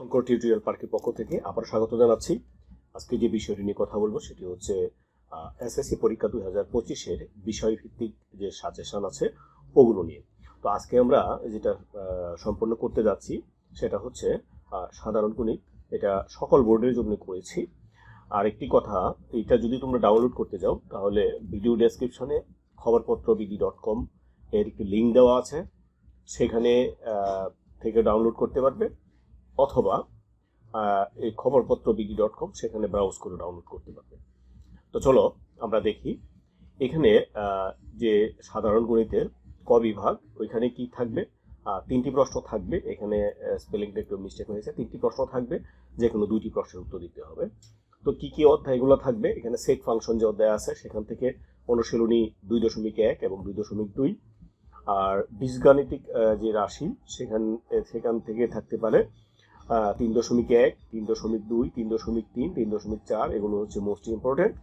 Shankar tutorial পার্কের পক্ষ থেকে আবার স্বাগত জানাচ্ছি। আজকে যে বিষয়টি নিয়ে কথা বলব সেটি হচ্ছে এসএসসি পরীক্ষা দুই হাজার পঁচিশের বিষয়ভিত্তিক যে সাজেশন আছে, ওগুলো নিয়ে। তো আজকে আমরা যেটা সম্পন্ন করতে যাচ্ছি সেটা হচ্ছে সাধারণ গণিত। এটা সকল বোর্ডের জন্য করেছি। আর একটি কথা, এটা যদি তোমরা ডাউনলোড করতে যাও, তাহলে ভিডিও ডেসক্রিপশনে খবরপত্র বিডি ডট কম এর একটি লিঙ্ক দেওয়া আছে। সেখানে থেকে ডাউনলোড করতে পারবে। অথবা এই খবরপত্র বিডি ডট কম সেখানে ব্রাউজ করে ডাউনলোড করতে পারবে। তো চলো, আমরা দেখি, এখানে যে সাধারণ গণিতের ক বিভাগ, ওইখানে কি থাকবে? তিনটি প্রশ্ন থাকবে, এখানে স্পেলিংটা একটু মিস্টেক হয়েছে, তিনটি প্রশ্ন থাকবে যে কোনো দুইটি প্রশ্নের উত্তর দিতে হবে। তো কি কি অধ্যায়গুলো থাকবে? এখানে সেট ফাংশন যে অধ্যায় আছে, সেখান থেকে অনুশীলনী দুই দশমিক এক এবং দুই দশমিক দুই। আর বীজগাণিতিক যে রাশি, সেখান সেখান থেকে থাকতে পারে তিন দশমিক এক, তিন দশমিক দুই, তিন দশমিক তিন তিন দশমিক চার, এগুলো হচ্ছে মোস্ট ইম্পর্টেন্ট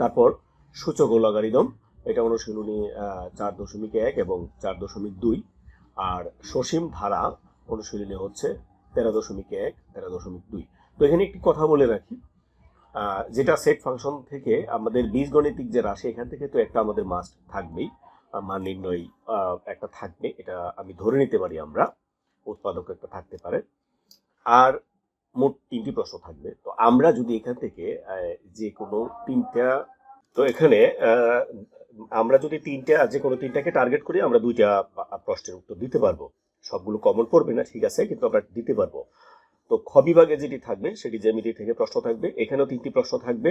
তারপর সূচক ও লগারিদম এটা অনুশীলনী চার দশমিক এক এবং চার দশমিক দুই। আর সসীম ধারা অনুশীলনী হচ্ছে তেরো দশমিক এক, তেরো দশমিক দুই। তো এখানে একটি কথা বলে রাখি যেটা সেট ফাংশন থেকে আমাদের বীজগণিতিক যে রাশি, এখান থেকে তো একটা আমাদের মাস্ট থাকবেই মান নির্ণয় একটা থাকবে, এটা আমি ধরে নিতে পারি আমরা। উৎপাদক একটা থাকতে পারে। আর মোট তিনটি প্রশ্ন থাকবে। তো আমরা যদি এখান থেকে যে কোনো তিনটা, তো এখানে আমরা যদি তিনটা, যে কোনো তিনটাকে টার্গেট করি, আমরা দুইটা প্রশ্নের উত্তর দিতে পারব। সবগুলো কমন পড়বে না, ঠিক আছে, কিন্তু আমরা দিতে পারব। তো খ বিভাগে যেটি থাকবে, সেটি জ্যামিতি থেকে প্রশ্ন থাকবে। এখানেও তিনটি প্রশ্ন থাকবে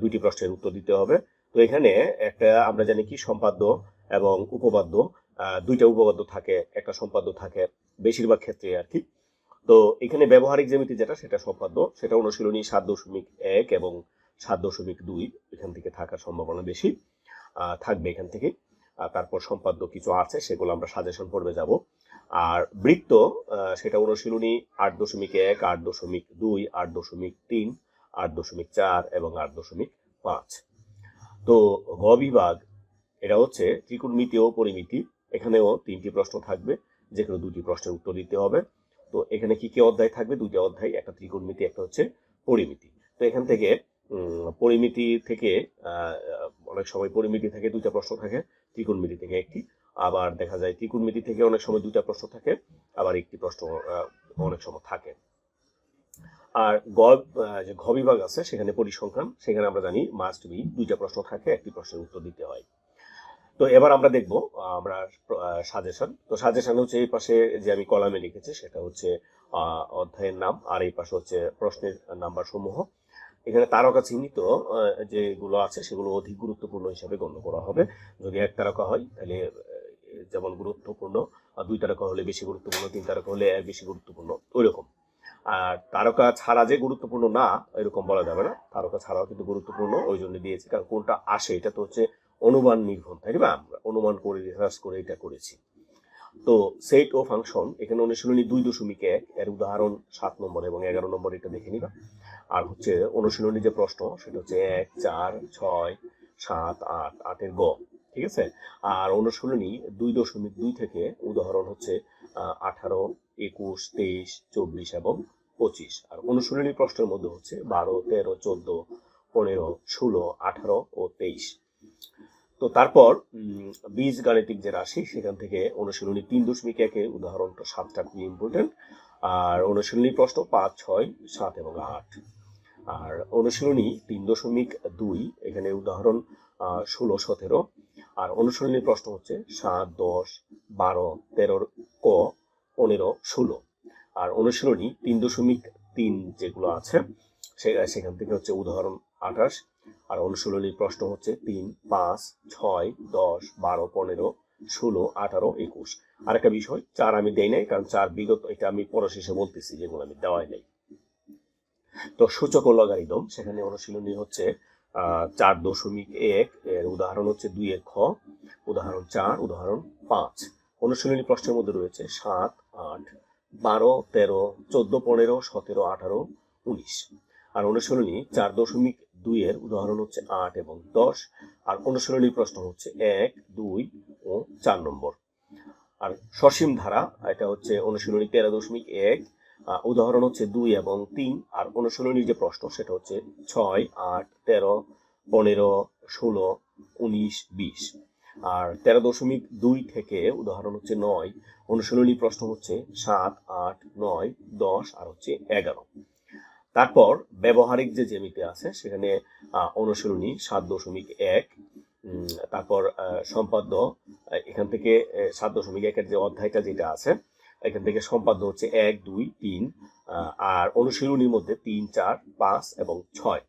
দুইটি প্রশ্নের উত্তর দিতে হবে। তো এখানে একটা, আমরা জানি কি, সম্পাদ্য এবং উপপাদ্য দুইটা উপপাদ্য থাকে, একটা সম্পাদ্য থাকে বেশিরভাগ ক্ষেত্রে আর কি তো এখানে ব্যবহারিক জ্যামিতি যেটা, সেটা সম্পাদ্য। সেটা অনুশীলনী সাত দশমিক এক এবং সাত দশমিক দুই এখান থেকে থাকার সম্ভাবনা বেশি থাকবে এখান থেকে। তারপর সম্পাদ্য কিছু আছে, সেগুলো আমরা সাজেশন পর্বে যাব। আর বৃত্ত সেটা অনুশীলনী আট দশমিক এক, আট দশমিক দুই, আট দশমিক তিন, আট দশমিক চার এবং আট দশমিক পাঁচ। তো গ বিভাগ, এটা হচ্ছে ত্রিকোণমিতি ও পরিমিতি। এখানেও তিনটি প্রশ্ন থাকবে। যে কোনো দুটি প্রশ্নের উত্তর দিতে হবে। তো এখানে কি কি অধ্যায় থাকবে? দুইটা অধ্যায়, একটা ত্রিকোণমিতি, একটা হচ্ছে পরিমিতি। তো এখান থেকে পরিমিতি থেকে অনেক সময় পরিমিতি থেকে দুইটা প্রশ্ন থাকে, ত্রিকোণমিতি থেকে একটি। আবার দেখা যায় ত্রিকোণমিতি থেকে অনেক সময় দুইটা প্রশ্ন থাকে, আবার একটি প্রশ্ন অনেক সময় থাকে। আর গ যে ঘ বিভাগ আছে, সেখানে পরিসংখ্যান, সেখানে আমরা জানি মাস্ট বি দুইটা প্রশ্ন থাকে, একটি প্রশ্নের উত্তর দিতে হয়। তো এবার আমরা দেখব আমরা সাজেশন তো সাজেশন হচ্ছে এই পাশে যে আমি কলামে লিখেছি, সেটা হচ্ছে অধ্যায়ের নাম, আর এই পাশে হচ্ছে প্রশ্নের নাম্বার সমূহ। এখানে তারকা চিহ্নিত যেগুলো আছে, সেগুলো অধিক গুরুত্বপূর্ণ হিসাবে গণ্য করা হবে। যদি এক তারকা হয়, তাহলে যেমন গুরুত্বপূর্ণ দুই তারকা হলে বেশি গুরুত্বপূর্ণ, তিন তারকা হলে বেশি গুরুত্বপূর্ণ ওই রকম আর তারকা ছাড়া যে গুরুত্বপূর্ণ না, এরকম বলা যাবে না। তারকা ছাড়াও কিন্তু গুরুত্বপূর্ণ, ওই জন্য দিয়েছি। কারণ কোনটা আসে, এটা তো হচ্ছে অনুমান নির্ভর, তাই না? আমরা অনুমান করে রিসার্চ করে এটা করেছি। তো সেট ও ফাংশন এখানে অনুশীলনী দুই দশমিক এক, এর উদাহরণ সাত নম্বর এবং এগারো নম্বর এটা দেখে নিবা। আর হচ্ছে অনুশীলনী যে প্রশ্ন, সেটা হচ্ছে এক, চার, ছয়, সাত, আট, আটের গ, ঠিক আছে? আর অনুশীলনী দুই দশমিক দুই থেকে উদাহরণ হচ্ছে আঠারো, একুশ, তেইশ, চব্বিশ এবং পঁচিশ। আর অনুশীলনী প্রশ্নের মধ্যে হচ্ছে বারো, তেরো, চোদ্দ, পনেরো, ষোলো, আঠারো ও তেইশ। তো তারপর বীজ গাণিতিক যে রাশি, সেখান থেকে অনুশীলনী তিন দশমিক একে উদাহরণটা সাতটা খুবই ইম্পর্টেন্ট আর অনুশীলনী প্রশ্ন পাঁচ, ছয়, সাত এবং আট। আর অনুশীলনী তিন দশমিক দুই, এখানে উদাহরণ ষোলো, সতেরো। আর অনুশীলনী প্রশ্ন হচ্ছে সাত, দশ, বারো তেরোর ক, পনেরো, ষোলো। আর অনুশীলনী তিন দশমিক তিন যেগুলো আছে সেখান থেকে হচ্ছে উদাহরণ আঠাশ। আর অনুশীলনীর প্রশ্ন হচ্ছে তিন, পাঁচ, ছয়, দশ, বারো, পনেরো, ষোলো, আঠারো, একুশ। আর একটা বিষয়, চার আমি দেই নাই, কারণ চার বিগত, এটা আমি পর শেষে বলতেছি, যেগুলো আমি দেওয়াই নাই। তো সূচক ও লগারিদম, সেখানে অনুশীলনী হচ্ছে চার দশমিক এক, এর উদাহরণ হচ্ছে দুই এক খ, উদাহরণ চার, উদাহরণ পাঁচ। অনুশীলনী প্রশ্নের মধ্যে রয়েছে সাত, আট, বারো, তেরো, চোদ্দ, পনেরো, সতেরো, আঠারো, উনিশ। আর অনুশীলনী চার দশমিক দুইয়ের উদাহরণ হচ্ছে আট এবং দশ, আর অনুশীলনী প্রশ্ন হচ্ছে এক, দুই ও চার নম্বর। আর সসীম ধারা, এটা হচ্ছে অনুশীলনী তেরো দশমিক এক উদাহরণ হচ্ছে দুই এবং তিন, আর অনুশীলনীর যে প্রশ্ন সেটা হচ্ছে ছয়, আট, তেরো, পনেরো, ষোলো, উনিশ, বিশ। আর তেরো দশমিক দুই থেকে উদাহরণ হচ্ছে নয় অনুশীলনী প্রশ্ন হচ্ছে সাত, আট, নয়, দশ, আর হচ্ছে এগারো। তারপর ব্যবহারিক যে জ্যামিতি আছে, সেখানে অনুশীলনী সাত দশমিক এক তারপর সম্পাদ্য এখান থেকে সাত দশমিক একের যে অধ্যায়টা যেটা আছে, এখান থেকে সম্পাদ্য হচ্ছে এক, দুই, তিন আর অনুশীলনীর মধ্যে তিন, চার, পাঁচ এবং ছয়।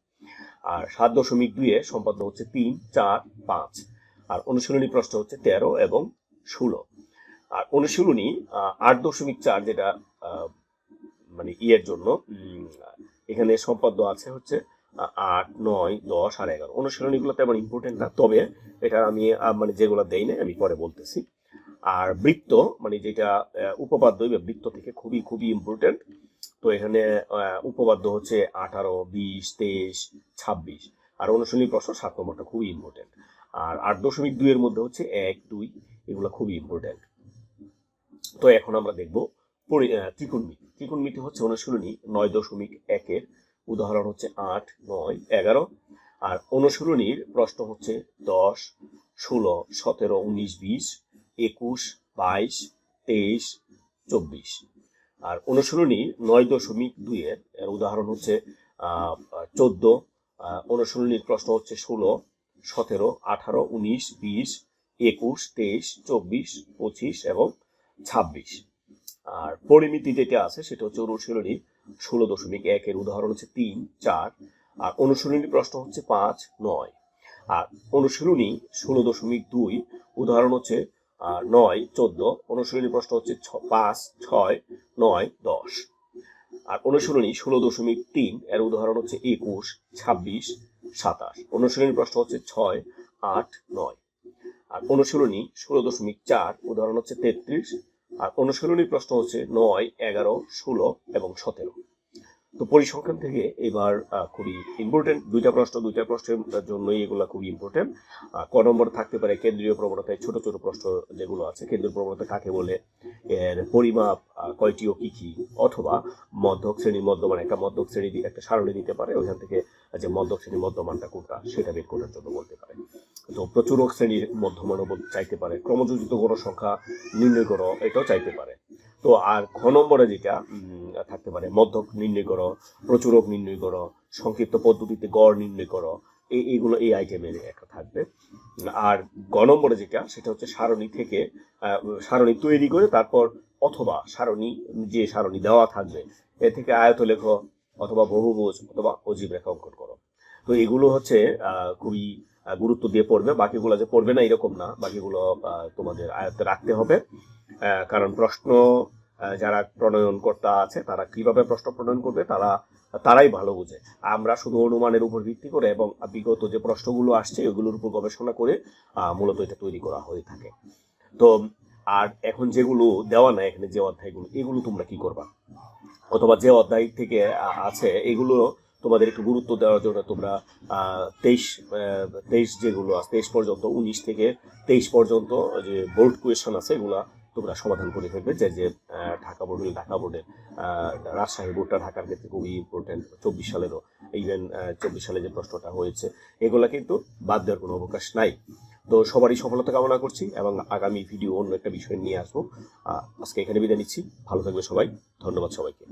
আর সাত দশমিক দুইয়ে সম্পাদ্য হচ্ছে তিন, চার, পাঁচ। আর অনুশীলনী প্রশ্ন হচ্ছে তেরো এবং ষোলো। আর অনুশীলনী আট দশমিক চার যেটা মানে ইয়ের জন্য এখানে সম্পাদ্য আছে হচ্ছে আট, নয়, দশ আর এগারো। অনুশীলনীগুলো তেমন ইম্পর্টেন্ট না, তবে এটা আমি মানে যেগুলো দেই না আমি পরে বলতেছি। আর বৃত্ত মানে যেটা উপপাদ্য বা বৃত্ত থেকে খুবই খুবই ইম্পর্টেন্ট তো এখানে উপপাদ্য হচ্ছে আঠারো, বিশ, তেইশ, ছাব্বিশ। আর অনুশীলনী প্রশ্ন সাত নম্বরটা খুবই ইম্পর্টেন্ট আর আট দশমিক দুইয়ের মধ্যে হচ্ছে এক, দুই, এগুলো খুবই ইম্পর্টেন্ট তো এখন আমরা দেখব ত্রিকোণমিতি। ত্রিকোণমিতি হচ্ছে অনুশীলনী নয় দশমিক একের উদাহরণ হচ্ছে আট, নয়, এগারো। আর অনুশীলনীর প্রশ্ন হচ্ছে দশ, ষোলো, সতেরো, উনিশ, বিশ, একুশ, বাইশ, তেইশ, চব্বিশ। আর অনুশীলনী নয় দশমিক দুইয়ের এর। উদাহরণ হচ্ছে চোদ্দ। অনুশীলনীর প্রশ্ন হচ্ছে ষোলো, সতেরো, আঠারো, উনিশ, বিশ, একুশ, তেইশ, চব্বিশ, পঁচিশ এবং ছাব্বিশ। আর পরিমিতি যেটা আছে সেটা হচ্ছে অনুশীলনী ষোলো দশমিক একের উদাহরণ হচ্ছে তিন, চার, আর অনুশীলনী প্রশ্ন হচ্ছে পাঁচ, নয়। আর অনুশীলনী ষোলো দশমিক দুই, উদাহরণ হচ্ছে নয়, চোদ্দ, অনুশীলনী প্রশ্ন হচ্ছে পাঁচ, ছয়, নয়, দশ। আর অনুশীলনী ষোলো দশমিক তিন, এর উদাহরণ হচ্ছে একুশ, ছাব্বিশ, সাতাশ। অনুশীলনী প্রশ্ন হচ্ছে ছয়, আট, নয়। আর অনুশীলনী ষোলো দশমিক চার, উদাহরণ হচ্ছে তেত্রিশ আর অনুশীলনী প্রশ্ন হচ্ছে নয়, এগারো, ষোলো এবং সতেরো। তো পরিসংখ্যান থেকে এবার খুবই ইম্পর্টেন্ট দুইটা প্রশ্ন, দুইটা প্রশ্নের জন্যই এগুলো খুবই ইম্পর্টেন্ট ক নম্বর থাকতে পারে কেন্দ্রীয় প্রবণতায় ছোট ছোট প্রশ্ন যেগুলো আছে। কেন্দ্রীয় প্রবণতা কাকে বলে? এর পরিমাপ কয়টি ও কি কি? অথবা মধ্যক শ্রেণি, মধ্যমান একটা মধ্যক শ্রেণি একটা সারণী দিতে পারে। ওইখান থেকে যে মধ্যক শ্রেণির মধ্যমানটা কোনটা, সেটা বের করার জন্য বলতে পারে। তো প্রচুরক শ্রেণির মধ্যমানও চাইতে পারে। ক্রমযোজিত গণ সংখ্যা নির্ণয় করো, এটাও চাইতে পারে। তো আর খ নম্বরে যেটা থাকতে পারে মধ্যক নির্ণয় করো প্রচুরক নির্ণয় করো, সংক্ষিপ্ত পদ্ধতিতে গড় নির্ণয় করো এই এইগুলো এই আইটেমের একটা থাকবে। আর গ নম্বরে যেটা, সেটা হচ্ছে সারণী থেকে সারণী তৈরি করে তারপর অথবা সারণী, যে সারণী দেওয়া থাকবে, এ থেকে আয়ত লেখ অথবা বহুভুজ অথবা অজীব রেখা অঙ্কন করো। তো এগুলো হচ্ছে খুবই গুরুত্ব দিয়ে পড়বে। বাকিগুলো যে পড়বে না, এরকম না। বাকিগুলো তোমাদের আয়ত্তে রাখতে হবে। কারণ প্রশ্ন যারা প্রণয়ন কর্তা আছে, তারা কীভাবে প্রশ্ন প্রণয়ন করবে, তারা, তারাই ভালো বোঝে। আমরা শুধু অনুমানের উপর ভিত্তি করে এবং বিগত যে প্রশ্নগুলো আসছে ওগুলোর উপর গবেষণা করে মূলত এটা তৈরি করা হয়ে থাকে। তো, আর এখন যেগুলো দেওয়া নাই, এখানে যে অধ্যায়গুলো, এগুলো তোমরা কি করবা? অথবা যে অধ্যায় থেকে আছে, এগুলো তোমাদের একটু গুরুত্ব দেওয়ার জন্য তোমরা তেইশ তেইশ যেগুলো আছে, তেইশ পর্যন্ত, উনিশ থেকে তেইশ পর্যন্ত যে বোর্ড কোয়েশন আছে, এগুলা তোমরা সমাধান করে ফেলবে। যে যে ঢাকা বোর্ড ঢাকা বোর্ডের রাজশাহী বোর্ডটা ঢাকার ক্ষেত্রে খুবই ইম্পর্টেন্ট চব্বিশ সালেরও ইভেন চব্বিশ সালে যে প্রশ্নটা হয়েছে, এগুলা কিন্তু বাদ দেওয়ার কোনো অবকাশ নাই। তো সবারই সফলতা কামনা করছি এবং আগামী ভিডিও অন্য একটা বিষয় নিয়ে আসব। আজকে এখানে বিদায় নিচ্ছি। ভালো থাকবে সবাই। ধন্যবাদ সবাইকে।